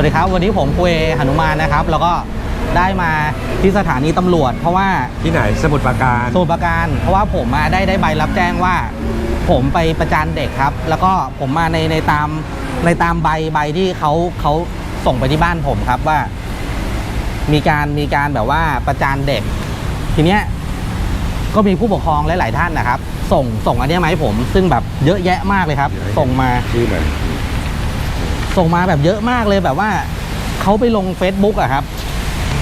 วัสดีครับ วันนี้ผมคุยหนุมานนะครับ แล้วก็ได้มาที่สถานีตำรวจ เพราะว่าที่ไหนสมุทรปราการสมุทรปราการ เพราะว่าผมมาได้ได้ใบรับแจ้งว่า ผมไปประจานเด็กครับ แล้วก็ผมมาในในตามในตามใบใบที่เขาเขาส่งไปที่บ้านผมครับว่า มีการมีการแบบว่าประจานเด็ก ทีเนี้ยก็มีผู้ปกครองหลาย ๆ ท่านนะครับ ส่งส่งอันเนี้ยมาให้ผม ซึ่งแบบเยอะแยะมากเลยครับ ส่งมาชื่อมัน ส่งมาแบบเยอะมากเลยแบบว่าเขาไปลง Facebook อะครับ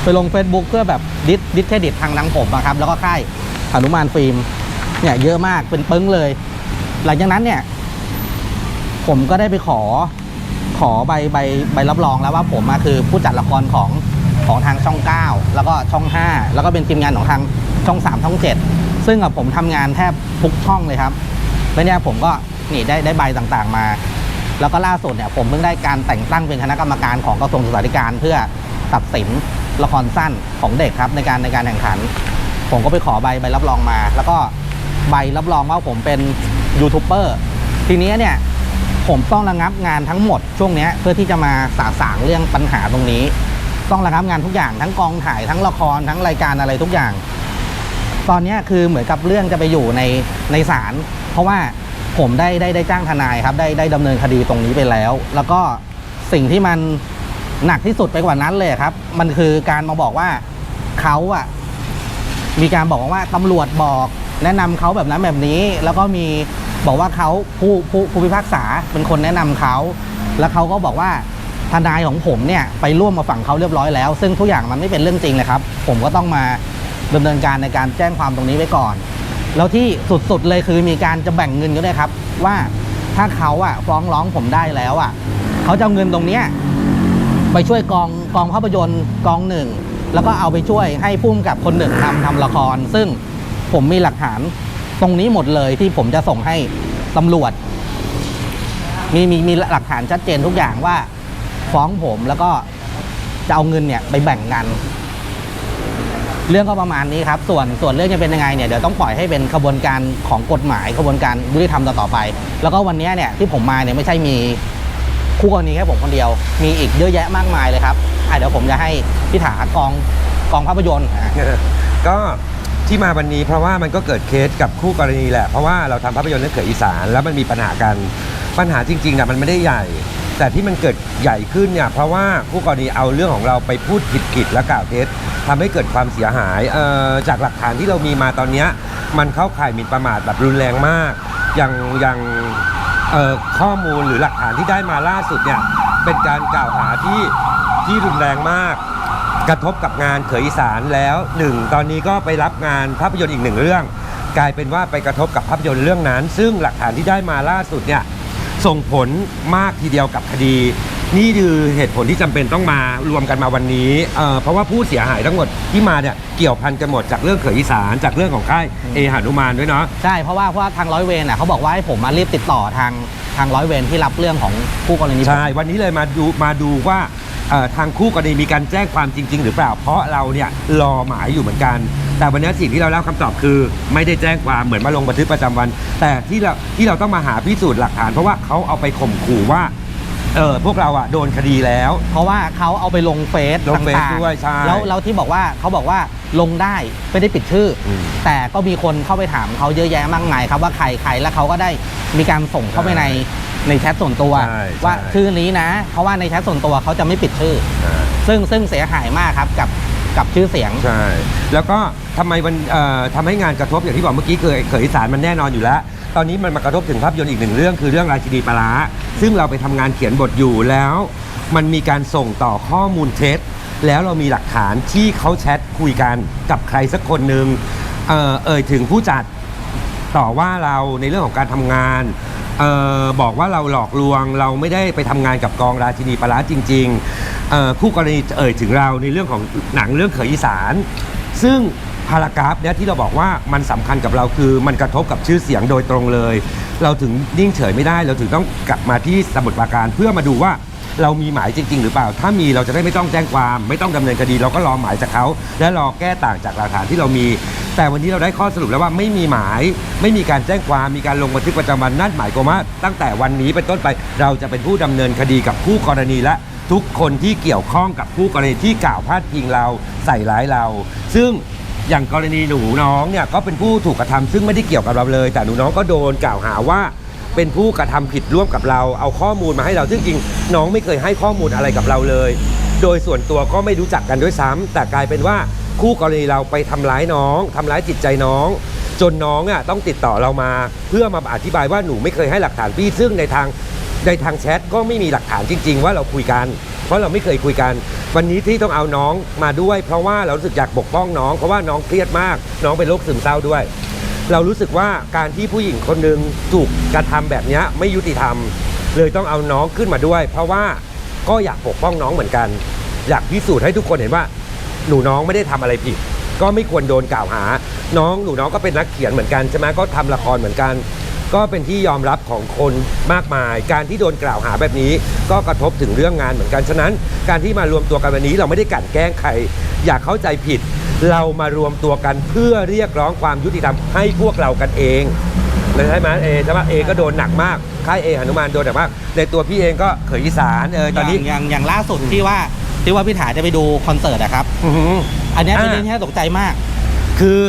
ไปลง Facebook เพื่อแบบดิสดิสเครดิตทางนังผมอะครับ แล้วก็ค่ายหนุมานฟิล์มเนี่ยเยอะมากเป็นปึ้งเลย หลังจากนั้นเนี่ย ผมก็ได้ไปขอขอใบใบใบรับรองแล้วว่าผมอะคือผู้จัดละครของของทางช่อง 9 แล้วก็ช่อง 5 แล้วก็เป็นทีมงานของทางช่อง 3 ช่อง 7 ซึ่งผมทำงานแทบทุกช่องเลยครับ แล้วเนี่ยผมก็นี่ได้ได้ใบต่างๆมา แล้วก็ล่าสุดเนี่ยผมเพิ่งได้การแต่งตั้งเป็นคณะกรรมการของกระทรวงศึกษาธิการเพื่อตัดสินละครสั้นของเด็กครับในการในการแข่งขัน ผมก็ไปขอใบใบรับรองมา แล้วก็ใบรับรองว่าผมเป็นยูทูบเบอร์ทีนี้เนี่ยผมต้องระงับงานทั้งหมดช่วงนี้เพื่อที่จะมาสาสางเรื่องปัญหาตรงนี้ ต้องระงับงานทุกอย่างทั้งกองถ่ายทั้งละครทั้งรายการอะไรทุกอย่าง ตอนนี้คือเหมือนกับเรื่องจะไปอยู่ในในศาลเพราะว่า ผมได้ได้ได้จ้างทนายครับได้ได้ดำเนินคดีตรงนี้ไปแล้ว แล้วก็สิ่งที่มันหนักที่สุดไปกว่านั้นเลยครับ มันคือการมาบอกว่าเขาอะมีการบอกว่าตำรวจบอก แนะนำเขาแบบนั้นแบบนี้ แล้วก็มีบอกว่าเขาผู้ผู้ผู้พิพากษาเป็นคนแนะนำเขาแล้วเขาก็บอกว่าทนายของผมเนี่ยไปร่วมมาฝั่งเขาเรียบร้อยแล้ว ซึ่งทุกอย่างมันไม่เป็นเรื่องจริงเลยครับ ผมก็ต้องมาดำเนินการในการแจ้งความตรงนี้ไว้ก่อน แล้วที่สุดๆเลยคือมีการจะแบ่งเงินกันด้ครับ ว่าถ้าเขาอะฟ้องร้องผมได้แล้วอะเขาจะเอาเงินตรงเนี้ยไปช่วยกองกองภาพยนตร์กองหนึ่ง แล้วก็เอาไปช่วยให้พุ่มกับคนหนึ่งทำทำละคร ซึ่งผมมีหลักฐานตรงนี้หมดเลยที่ผมจะส่งให้ตำรวจ มีมีมีหลักฐานชัดเจนทุกอย่างว่า ฟ้องผมแล้วก็จะเอาเงินเนี่ยไปแบ่งกัน เรื่องก็ประมาณนี้ครับส่วนส่วนเรื่องจะเป็นยังไงเนี่ยเดี๋ยวต้องปล่อยให้เป็นขบวนการของกฎหมายขบวนการยุติธรรมต่อไป แล้วก็วันนี้เนี่ยที่ผมมาเนี่ยไม่ใช่มีคู่กรณีแค่ผมคนเดียว มีอีกเยอะแยะมากมายเลยครับอะเดี๋ยวผมจะให้พี่ถากองกองภาพยนตร์อะก็ที่มาวันนี้เพราะว่ามันก็เกิดเคสกับคู่กรณีแหละ เพราะว่าเราทำภาพยนตร์เรื่องเขยอีสานแล้วมันมีปัญหากันปัญหาจริงๆนะมันไม่ได้ใหญ่ แต่ที่มันเกิดใหญ่ขึ้นเนี่ยเพราะว่าคู่กรณีเอาเรื่องของเราไปพูดผิดๆและกล่าวเท็จ ทำให้เกิดความเสียหายเอ่อจากหลักฐานที่เรามีมาตอนเนี้ยมันเข้าข่ายหมิ่นประมาทแบบรุนแรงมาก อย่างอย่างเอ่อข้อมูลหรือหลักฐานที่ได้มาล่าสุดเนี่ยเป็นการกล่าวหาที่ที่รุนแรงมาก กระทบกับงานเขยอีสานแล้วหนึ่งตอนนี้ก็ไปรับงานภาพยนตร์อีกหนึ่งเรื่อง กลายเป็นว่าไปกระทบกับภาพยนตร์เรื่องนั้น ซึ่งหลักฐานที่ได้มาล่าสุดเนี่ยส่งผลมากทีเดียวกับคดี นี่คือเหตุผลที่จำเป็นต้องมารวมกันมาวันนี้เอ่อเพราะว่าผู้เสียหายทั้งหมดที่มาเนี่ยเกี่ยวพันกันหมดจากเรื่องเขยอีสานจากเรื่องของค่ายเอหานุมานด้วยเนาะ ใช่เพราะว่าเพราะว่าทางร้อยเวรน่ะเขาบอกว่าให้ผมมารีบติดต่อทางทางร้อยเวรที่รับเรื่องของคู่กรณีผม ใช่ วันนี้เลยมาดูมาดูว่าเอ่อทางคู่กรณีมีการแจ้งความจริง ๆ หรือเปล่า เพราะเราเนี่ยรอหมายอยู่เหมือนกัน แต่วันนี้สิ่งที่เราได้รับคำตอบคือ ไม่ได้แจ้งความเหมือนมาลงบันทึกประจำวัน แต่ที่เราที่เราต้องมาหาพิสูจน์หลักฐาน เพราะว่าเขาเอาไปข่มขู่ว่า เออพวกเราอะโดนคดีแล้ว เพราะว่าเขาเอาไปลงเฟซลงเฟซต่างๆด้วยใช่ แล้วแล้วที่บอกว่าเขาบอกว่าลงได้ไม่ได้ปิดชื่ออมแต่ก็มีคนเข้าไปถามเขาเยอะแยะมากมายครับว่าใครใครแล้วเขาก็ได้มีการส่งเข้าไปในในแชทส่วนตัว ใช่ว่าใช่ ชื่อนี้นะ เพราะว่าในแชทส่วนตัวเขาจะไม่ปิดชื่อ อ่า ซึ่งซึ่งเสียหายมากครับกับกับชื่อเสียง ใช่ แล้วก็ทำไมมันเอ่อทำให้งานกระทบอย่างที่บอกเมื่อกี้เคยเขยอีสารมันแน่นอนอยู่แล้ว ตอนนี้มันมากระทบถึงภาพยนตร์อีกหนึ่งเรื่องคือเรื่องราชินีปลาร้าซึ่งเราไปทำงานเขียนบทอยู่แล้ว มันมีการส่งต่อข้อมูลเท็จ แล้วเรามีหลักฐานที่เขาแชทคุยกันกับใครสักคนหนึ่งเอ่อเอ่ยถึงผู้จัดต่อว่าเราในเรื่องของการทำงานเออบอกว่าเราหลอกลวงเราไม่ได้ไปทำงานกับกองราชินีปลาร้าจริงๆเอ่อคู่กรณีเอ่ยถึงเราในเรื่องของหนังเรื่องเขยอีสาน ซึ่ง พารากราฟเนี้ยที่เราบอกว่ามันสำคัญกับเราคือมันกระทบกับชื่อเสียงโดยตรงเลย เราถึงนิ่งเฉยไม่ได้ เราถึงต้องกลับมาที่สมุทรปราการเพื่อมาดูว่าเรามีหมายจริง ๆ หรือเปล่า ถ้ามีเราจะได้ไม่ต้องแจ้งความ ไม่ต้องดำเนินคดี เราก็รอหมายจากเขา และรอแก้ต่างจากหลักฐานที่เรามี แต่วันนี้เราได้ข้อสรุปแล้วว่าไม่มีหมาย ไม่มีการแจ้งความ มีการลงบันทึกประจำวันนั่นหมายความว่าตั้งแต่วันนี้เป็นต้นไป เราจะเป็นผู้ดำเนินคดีกับคู่กรณีและทุกคนที่เกี่ยวข้องกับผู้กรณีที่กล่าวพาดพิงเราใส่ร้ายเรา ซึ่ง อย่างกรณีหนูน้องเนี่ยก็เป็นผู้ถูกกระทำซึ่งไม่ได้เกี่ยวกับเราเลย แต่หนูน้องก็โดนกล่าวหาว่าเป็นผู้กระทำผิดร่วมกับเราเอาข้อมูลมาให้เรา ซึ่งจริงน้องไม่เคยให้ข้อมูลอะไรกับเราเลย โดยส่วนตัวก็ไม่รู้จักกันด้วยซ้ำแต่กลายเป็นว่าคู่กรณีเราไปทำร้ายน้องทำร้ายจิตใจน้อง จนน้องอะต้องติดต่อเรามา เพื่อมาอธิบายว่าหนูไม่เคยให้หลักฐานพี่ซึ่งในทางในทางแชทก็ไม่มีหลักฐานจริง ๆ ว่าเราคุยกัน เพราะเราไม่เคยคุยกัน วันนี้ที่ต้องเอาน้องมาด้วย เพราะว่าเรารู้สึกอยากปกป้องน้อง เพราะว่าน้องเครียดมาก น้องเป็นโรคซึมเศร้าด้วย เรารู้สึกว่าการที่ผู้หญิงคนหนึ่งถูกกระทำแบบนี้ไม่ยุติธรรม เลยต้องเอาน้องขึ้นมาด้วย เพราะว่าก็อยากปกป้องน้องเหมือนกัน อยากพิสูจน์ให้ทุกคนเห็นว่า หนูน้องไม่ได้ทำอะไรผิดก็ไม่ควรโดนกล่าวหา น้องหนูน้องก็เป็นนักเขียนเหมือนกันใช่ไหมก็ทำละครเหมือนกัน ก็เป็นที่ยอมรับของคนมากมาย การที่โดนกล่าวหาแบบนี้ ก็กระทบถึงเรื่องงานเหมือนกันฉะนั้น การที่มารวมตัวกันวันนี้เราไม่ได้กลั่นแกล้งใคร อย่าเข้าใจผิด เรามารวมตัวกันเพื่อเรียกร้องความยุติธรรมให้พวกเรากันเองเลยใช่ไหมเอใช่ไหมเอก็โดนหนักมากค่ายเอหนุมานโดนหนักมากในตัวพี่เองก็เขยอีสานเออตอนนี้อย่างอย่างอย่างล่าสุดที่ว่าที่ว่าพี่ถาจะไปดูคอนเสิร์ตอะครับอื้อหืออันเนี้ยอ่าเป็นเรื่องที่น่าตกใจมาก คือ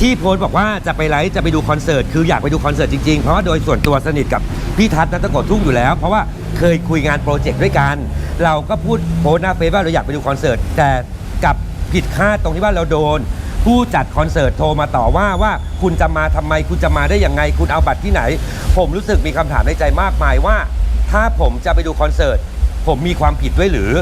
ที่โพสต์บอกว่าจะไปไลฟ์จะไปดูคอนเสิร์ตคืออยากไปดูคอนเสิร์ตจริงๆ เพราะว่าโดยส่วนตัวสนิทกับพี่ทัศน์นัตะกดทุ่งอยู่แล้ว เพราะว่าเคยคุยงานโปรเจกต์ด้วยกัน เราก็พูดโพสต์หน้าเฟซว่าเราอยากไปดูคอนเสิร์ตแต่กลับผิดคาดตรงที่ว่าเราโดน ผู้จัดคอนเสิร์ตโทรมาต่อว่าว่าคุณจะมาทำไมคุณจะมาได้ยังไง คุณเอาบัตรที่ไหน ผมรู้สึกมีคำถามในใจมากมายว่า ถ้าผมจะไปดูคอนเสิร์ตผมมีความผิดด้วยหรือ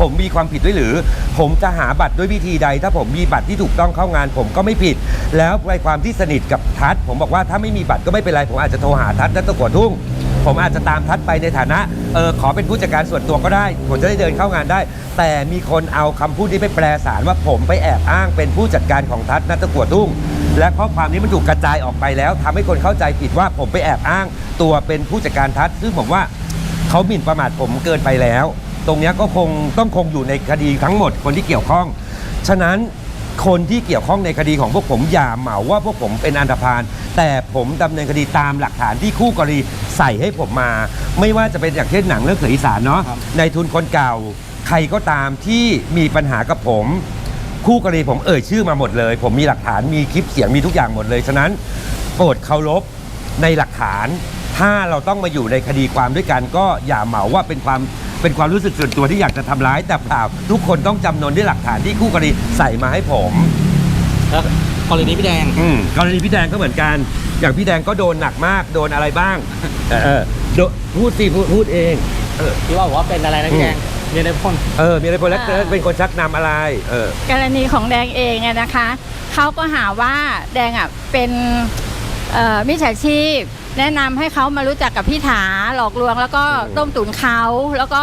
ผมมีความผิดด้วยหรือ ผมจะหาบัตรด้วยวิธีใด ถ้าผมมีบัตรที่ถูกต้องเข้างาน ผมก็ไม่ผิด แล้วในความที่สนิทกับทัศน์ผมบอกว่าถ้าไม่มีบัตรก็ไม่เป็นไรผมอาจจะโทรหาทัศน์นัตตะกัวทุ่ง ผมอาจจะตามทัศน์ไปในฐานะเออขอเป็นผู้จัดการส่วนตัวก็ได้ ผมจะได้เดินเข้างานได้ แต่มีคนเอาคำพูดนี้ไปแปลสารว่าผมไปแอบอ้างเป็นผู้จัดการของทัศน์นัตตะกัวทุ่ง และข้อความนี้มันถูกกระจายออกไปแล้วทำให้คนเข้าใจผิดว่าผมไปแอบอ้าง ตัวเป็นผู้จัดการทัศน์ซึ่งผมว่า เขาหมิ่นประมาทผมเกินไปแล้ว ตรงเนี้ยก็คงต้องคงอยู่ในคดีทั้งหมดคนที่เกี่ยวข้อง ฉะนั้นคนที่เกี่ยวข้องในคดีของพวกผมอย่าเหมาว่าพวกผมเป็นอันธพาลแต่ผมดำเนินคดีตามหลักฐานที่คู่กรณีใส่ให้ผมมา ไม่ว่าจะเป็นอย่างเช่นหนังเรื่องเขยอีสานเนาะครับ ในทุนคนเก่า ใครก็ตามที่มีปัญหากับผม คู่กรณีผมเอ่ยชื่อมาหมดเลย ผมมีหลักฐานมีคลิปเสียงมีทุกอย่างหมดเลย ฉะนั้นโปรดเคารพในหลักฐาน ถ้าเราต้องมาอยู่ในคดีความด้วยกันก็อย่าเหมาว่าเป็นความ เป็นความรู้สึกส่วนตัวที่อยากจะทำร้ายแต่เปล่าทุกคนต้องจำนนด้วยหลักฐานที่คู่กรณีใส่มาให้ผม แล้วกรณีพี่แดง อืมกรณีพี่แดงก็เหมือนกัน อย่างพี่แดงก็โดนหนักมากโดนอะไรบ้าง เออเออโดพูดสิพูดพูดเอง เออ ที่ว่าบอกว่าเป็นอะไรนะพี่แดงเรียนในพ่น เออมีอะไรพลแล้วอ่า เป็นคนชักนำอะไร เออ กรณีของแดงเองอะนะคะ เขาก็หาว่าแดงอะเป็นเอ่อมิจฉาชีพ แนะนำให้เขามารู้จักกับพี่ถาหลอกลวง แล้วก็อืมต้มตุ๋นเขาแล้วก็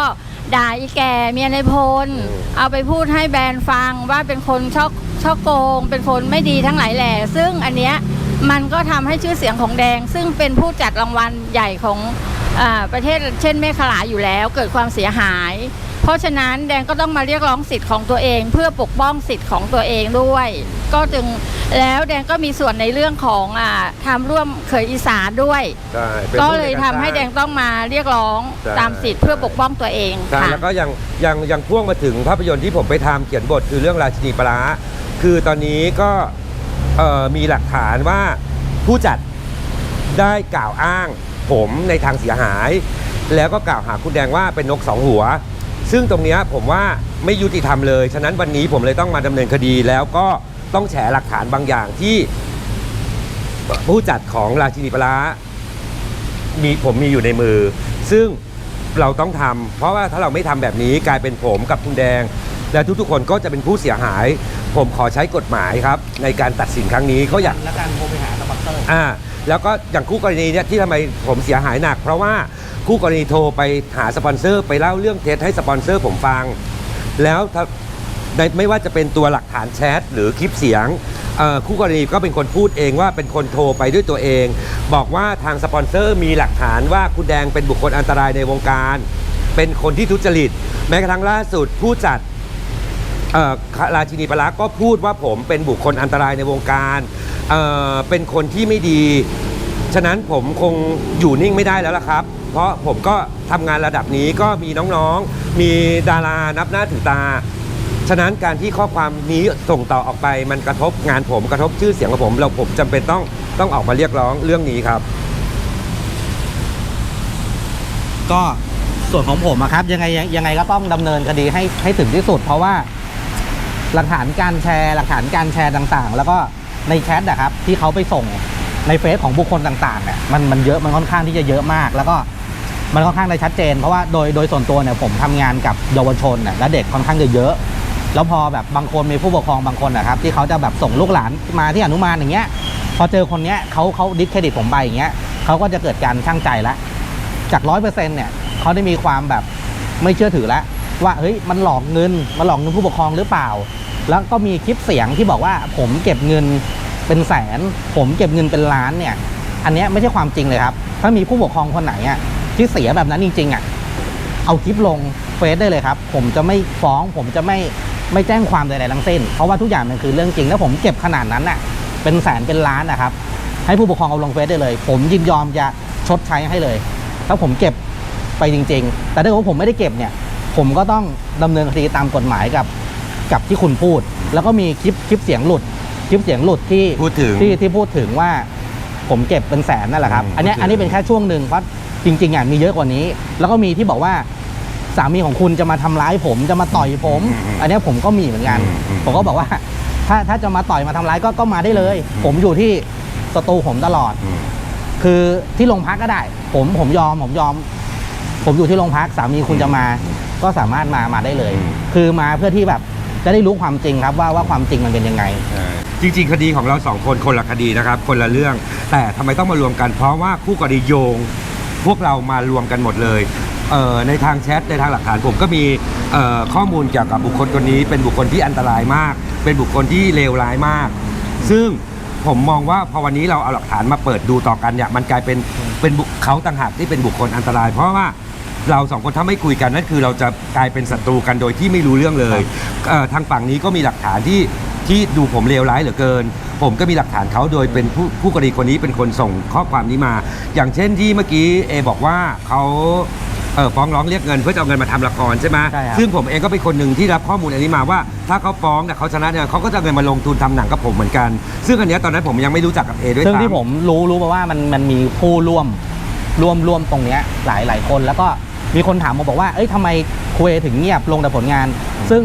ด่าอีแก่เมียในพล อืม เอาไปพูดให้แบรนด์ฟังว่าเป็นคนชอบชอบโกง เป็นคนไม่ดีทั้งหลายแหล่ซึ่งอันเนี้ยมันก็ทำให้ชื่อเสียงของแดง ซึ่งเป็นผู้จัดรางวัลใหญ่ของอา ประเทศเช่นเมฆขลาอยู่แล้วเกิดความเสียหาย เพราะฉะนั้นแดงก็ต้องมาเรียกร้องสิทธิ์ของตัวเอง เพื่อปกป้องสิทธิ์ของตัวเองด้วย ก็จึงแล้วแดงก็มีส่วนในเรื่องของอ่าทำร่วมเคยอีสานด้วยใช่ป็นก็ผู้เลยในทำการให้สร้างแดงต้องมาเรียกร้องใช่ตามสิทธิ์เพื่อปกป้องตัวเองใช่ค่ะแล้วก็ยังยังยังพ่วงมาถึงภาพยนตร์ที่ผมไปทำเขียนบทคือเรื่องราชินีปลาร้าคือตอนนี้ก็เอ่อมีหลักฐานว่าผู้จัดได้กล่าวอ้าง ผมในทางเสียหาย แล้วก็กล่าวหาคุณแดงว่าเป็นนกสองหัว ซึ่งตรงเนี้ยผมว่าไม่ยุติธรรมเลย ฉะนั้นวันนี้ผมเลยต้องมาดำเนินคดีแล้วก็ต้องแฉหลักฐานบางอย่างที่ผู้จัดของราชินีปลาร้ามีผมมีอยู่ในมือ ซึ่งเราต้องทำเพราะว่าถ้าเราไม่ทำแบบนี้กลายเป็นผมกับคุณแดง และทุกๆคนก็จะเป็นผู้เสียหาย ผมขอใช้กฎหมายครับ ในการตัดสินครั้งนี้เขาอยากและการโทรไปหาสปอนเซอร์อ่า แล้วก็อย่างคู่กรณีเนี่ยที่ทำไมผมเสียหายหนัก เพราะว่าคู่กรณีโทรไปหาสปอนเซอร์ ไปเล่าเรื่องเท็จให้สปอนเซอร์ผมฟัง แล้วถ้าในไม่ว่าจะเป็นตัวหลักฐานแชทหรือคลิปเสียงเอ่อคู่กรณีก็เป็นคนพูดเองว่าเป็นคนโทรไปด้วยตัวเอง บอกว่าทางสปอนเซอร์มีหลักฐานว่าคุณแดงเป็นบุคคลอันตรายในวงการ เป็นคนที่ทุจริต แม้กระทั่งล่าสุดผู้จัดเอ่อราชินีปลาร้าก็พูดว่าผมเป็นบุคคลอันตรายในวงการ เอ่อเป็นคนที่ไม่ดี ฉะนั้นผมคงอยู่นิ่งไม่ได้แล้วล่ะครับ เพราะผมก็ทำงานระดับนี้ก็มีน้องๆ มีดารานับหน้าถือตา ฉะนั้นการที่ข้อความนี้ส่งต่อออกไปมันกระทบงานผมกระทบชื่อเสียงของผมเราผมจำเป็นต้องต้องออกมาเรียกร้องเรื่องนี้ครับ ก็ส่วนของผมอะครับยังไงยังไงก็ต้องดำเนินคดีให้ให้ถึงที่สุด เพราะว่าหลักฐานการแชร์หลักฐานการแชร์ต่างๆ แล้วก็ ในแชทอะครับที่เขาไปส่งในเฟซของบุคคลต่างๆเนี่ยมันมันเยอะมันค่อนข้างที่จะเยอะมาก แล้วก็มันค่อนข้างได้ชัดเจน เพราะว่าโดยโดยส่วนตัวเนี่ยผมทำงานกับเยาวชนน่ะและเด็กค่อนข้างจะเยอะแล้วพอแบบบางคนมีผู้ปกครองบางคนนะครับที่เขาจะแบบส่งลูกหลานมาที่อนุมานอย่างเงี้ย พอเจอคนเนี้ยเขาเขาดิสเครดิตผมไปอย่างเงี้ยเขาก็จะเกิดการช่างใจล้วจากร้อยเปอร์เซ็นต์เนี่ยเขาได้มีความแบบไม่เชื่อถือแล้วว่าเฮ้ยมันหลอกเงินมันหลอกเงินผู้ปกครองหรือเปล่า แล้วก็มีคลิปเสียงที่บอกว่าผมเก็บเงินเป็นแสน ผมเก็บเงินเป็นล้านเนี่ย อันนี้ไม่ใช่ความจริงเลยครับ ถ้ามีผู้ปกครองคนไหนอะที่เสียแบบนั้นจริงๆอะเอาคลิปลงเฟซได้เลยครับ ผมจะไม่ฟ้องผมจะไม่ไม่แจ้งความใดๆทั้งสิ้น เพราะว่าทุกอย่างมันคือเรื่องจริง แล้วผมเก็บขนาดนั้นอะเป็นแสนเป็นล้านนะครับ ให้ผู้ปกครองเอาลงเฟซได้เลย ผมยินยอมจะชดใช้ให้เลยถ้าผมเก็บไปจริง ๆ แต่ถ้าเกิดว่าผมไม่ได้เก็บเนี่ย ผมก็ต้องดำเนินคดีตามกฎหมายกับ กับที่คุณพูด แล้วก็มีคลิปคลิปเสียงหลุด คลิปเสียงหลุดที่พูดถึงที่ที่พูดถึงว่าผมเก็บเป็นแสนนั่นแหละครับอืมอันเนี้ยพูดถึงอันนี้เป็นแค่ช่วงหนึ่งเพราะจริงๆอะมีเยอะกว่านี้ แล้วก็มีที่บอกว่าสามีของคุณจะมาทำร้ายผมจะมาต่อยผม อันเนี้ยผมก็มีเหมือนกัน ผมก็บอกว่า ถ้าถ้าจะมาต่อยมาทำร้ายก็ก็มาได้เลย ผมอยู่ที่สตูผมตลอดอืมคือที่โรงพักก็ได้ ผมผมยอมผมยอม ผมอยู่ที่โรงพักสามีคุณจะมา ก็สามารถมามาได้เลยอืมคือมาเพื่อที่แบบ จะได้รู้ความจริงครับว่าว่าความจริงมันเป็นยังไง จริง ๆ คดีของเราสองคนคนละคดีนะครับ คนละเรื่อง แต่ทำไมต้องมารวมกันเพราะว่าคู่กรณีโยง พวกเรามารวมกันหมดเลยเอ่อในทางแชทในทางหลักฐานผมก็มีเอ่อข้อมูลเกี่ยวกับบุคคลคนนี้เป็นบุคคลที่อันตรายมาก เป็นบุคคลที่เลวร้ายมาก ซึ่งผมมองว่าพอวันนี้เราเอาหลักฐานมาเปิดดูต่อกันเนี่ยมันกลายเป็นเป็นบุคเขาต่างหากที่เป็นบุคคลอันตราย เพราะว่า เราสองคนถ้าไม่คุยกันนั่นคือเราจะกลายเป็นศัตรูกันโดยที่ไม่รู้เรื่องเลยเอ่อทางฝั่งนี้ก็มีหลักฐานที่ที่ดูผมเลวร้ายเหลือเกิน ผมก็มีหลักฐานเขาโดยเป็นผู้ผู้กรณีคนนี้เป็นคนส่งข้อความนี้มา อย่างเช่นที่เมื่อกี้เอบอกว่าเขาเออฟ้องร้องเรียกเงินเพื่อจะเอาเงินมาทำละครใช่ไหมใช่ครับ ซึ่งผมเองก็เป็นคนหนึ่งที่รับข้อมูลอันนี้มาว่า ถ้าเขาฟ้องเนี่ยเขาชนะเนี่ยเขาก็จะเอาเงินมาลงทุนทำหนังกับผมเหมือนกัน ซึ่งอันเนี้ยตอนนั้นผมยังไม่รู้จักกับเอด้วยซึ่งซ้ำที่ผมรู้รู้มาว่ามันมันมีผู้ร่วมร่วมร่วมตรงเนี้ยหลายหลายคนแล้วก็ มีคนถามมาบอกว่า เอ้ยทำไมคุยถึงเงียบลงแต่ผลงาน ซึ่ง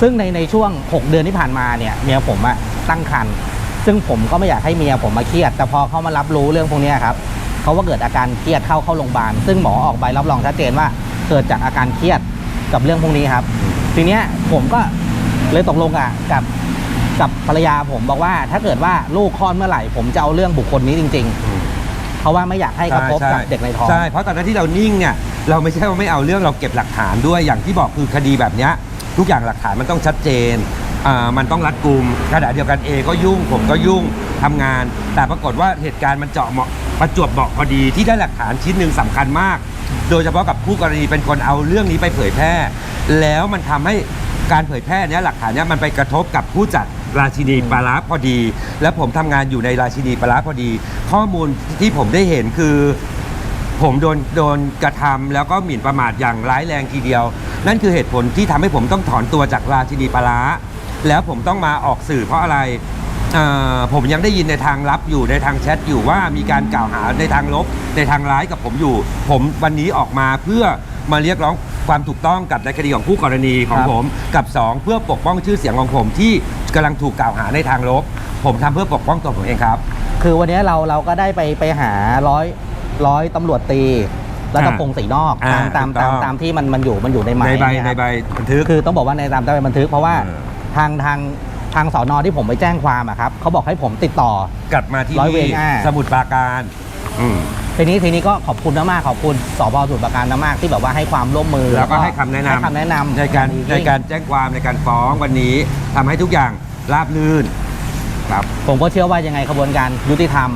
ซึ่งในในช่วง 6 เดือนที่ผ่านมาเนี่ยเมียผมอะตั้งครรภ์ซึ่งผมก็ไม่อยากให้เมียผมมาเครียด แต่พอเขามารับรู้เรื่องพวกเนี้ยครับเขาว่าเกิดอาการเครียดเข้าเข้าโรงพยาบาล ซึ่งหมอออกใบรับรองชัดเจนว่าเกิดจากอาการเครียดกับเรื่องพวกนี้ครับ ทีเนี้ยผมก็เลยตกลงอะกับกับภรรยาผมบอกว่าถ้าเกิดว่าลูกคลอดเมื่อไหร่ ผมจะเอาเรื่องบุคคลนี้จริงอืมๆเพราะว่าไม่อยากให้กระทบกับเด็กในท้องใช่เพราะตอนนั้นที่เรานิ่งเนี่ย เราไม่ใช่ว่าไม่เอาเรื่องเราเก็บหลักฐานด้วยอย่างที่บอกคือคดีแบบเนี้ยทุกอย่างหลักฐานมันต้องชัดเจนอ่ามันต้องรัดกุมขณะเดียวกันเอก็ยุ่งผมก็ยุ่งทำงาน แต่ปรากฏว่าเหตุการณ์มันเจาะเหมาะประจวบเหมาะพอดีที่ได้หลักฐานชิ้นหนึ่งสำคัญมาก โดยเฉพาะกับผู้กรณีเป็นคนเอาเรื่องนี้ไปเผยแพร่ แล้วมันทำให้การเผยแพร่เนี้ยหลักฐานเนี้ยมันไปกระทบกับผู้จัดราชินีปลาร้าพอดี และผมทำงานอยู่ในราชินีปลาร้าพอดี ข้อมูลที่ผมได้เห็นคือ ผมโดนโดนกระทำแล้วก็หมิ่นประมาทอย่างร้ายแรงทีเดียว นั่นคือเหตุผลที่ทำให้ผมต้องถอนตัวจากราชินีปลาร้าแล้วผมต้องมาออกสื่อเพราะอะไรเอ่อผมยังได้ยินในทางลับอยู่ในทางแชทอยู่ว่ามีการกล่าวหาในทางลบในทางร้ายกับผมอยู่ ผมวันนี้ออกมาเพื่อมาเรียกร้องความถูกต้องกับในคดีของผู้กรณีของครับผม กับ 2 เพื่อปกป้องชื่อเสียงของผมที่กำลังถูกกล่าวหาในทางลบ ผมทำเพื่อปกป้องตัวผมเองครับ คือวันนี้เราเราก็ได้ไปไปหาร้อย ร้อยตำรวจตีรัตพงศ์ศรีนอกอ่าตามตามถูกต้ตาอมง ตามที่มันมันอยู่มันอยู่ในหมายในใบเยในครับ ใบบันทึก คือต้องบอกว่าในตามตามใบบันทึกเพราะว่าเออ ทางทางทางสอนอที่ผมไปแจ้งความอะครับเขาบอกให้ผมติดต่อ กลับมาที่ร้อยเวรนี่อ่า สมุทรปราการอืมทีนี้ทีนี้ก็ขอบคุณมากๆขอบคุณสพสมุทรปราการมากๆที่แบบว่าให้ความร่วมมือแล้วก็ให้คำแนะนำให้คำแนะนำในการอย่งดีในการแจ้งความในการฟ้องวันนี้ทำให้ทุกอย่างราบรื่นครับผมก็เชื่อว่ายังไงขบวนการยุติธรรม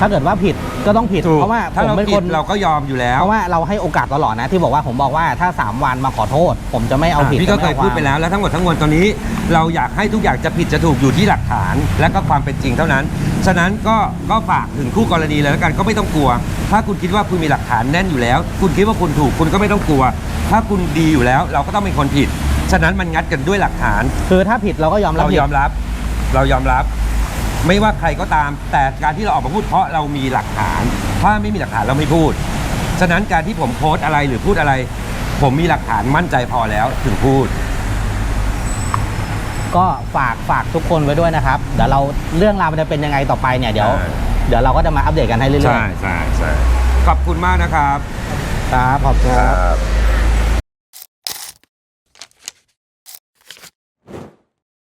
ถ้าเกิดว่าผิดก็ต้องผิด ถูกเพราะว่าถ้าผมเราเป็นผิคดนเราก็ยอมอยู่แล้วเพราะว่าเราให้โอกาสตลอดนะ ที่บอกว่าผมบอกว่าถ้า 3 วันมาขอโทษ ผมจะไม่เอาผิดอะพี่ก็จะเคม่ยอาพูดไปแล้วแล้วทั้งหมดทั้งมวลตอนนี้ เราอยากให้ทุกอย่างจะผิดจะถูกอยู่ที่หลักฐาน และก็ความเป็นจริงเท่านั้น ฉะนั้นก็ก็ฝากถึงคู่กรณีเลยแล้วกันก็ไม่ต้องกลัว ถ้าคุณคิดว่าคุณมีหลักฐานแน่นอยู่แล้ว คุณคิดว่าคุณถูกคุณก็ไม่ต้องกลัว ถ้าคุณดีอยู่แล้ว เราก็ต้องเป็นคนผิด ฉะนั้นมันงัดกันด้วยหลักฐาน คือถ้าผิดเราก็ยอมรับเราผิด ยอมรับ เรายอมรับ ไม่ว่าใครก็ตาม แต่การที่เราออกมาพูดเพราะเรามีหลักฐาน ถ้าไม่มีหลักฐานเราไม่พูด ฉะนั้นการที่ผมโพสต์อะไรหรือพูดอะไร ผมมีหลักฐานมั่นใจพอแล้วถึงพูด ก็ฝากฝากทุกคนไว้ด้วยนะครับ เดี๋ยวเราเรื่องราวมันจะเป็นยังไงต่อไปเนี่ยเดี๋ยว ใช่ เดี๋ยวเราก็จะมาอัปเดตกันให้เรื่อยใช่ใช่ใช่ขอบคุณมากนะครับ ๆครับขอบคุณครับ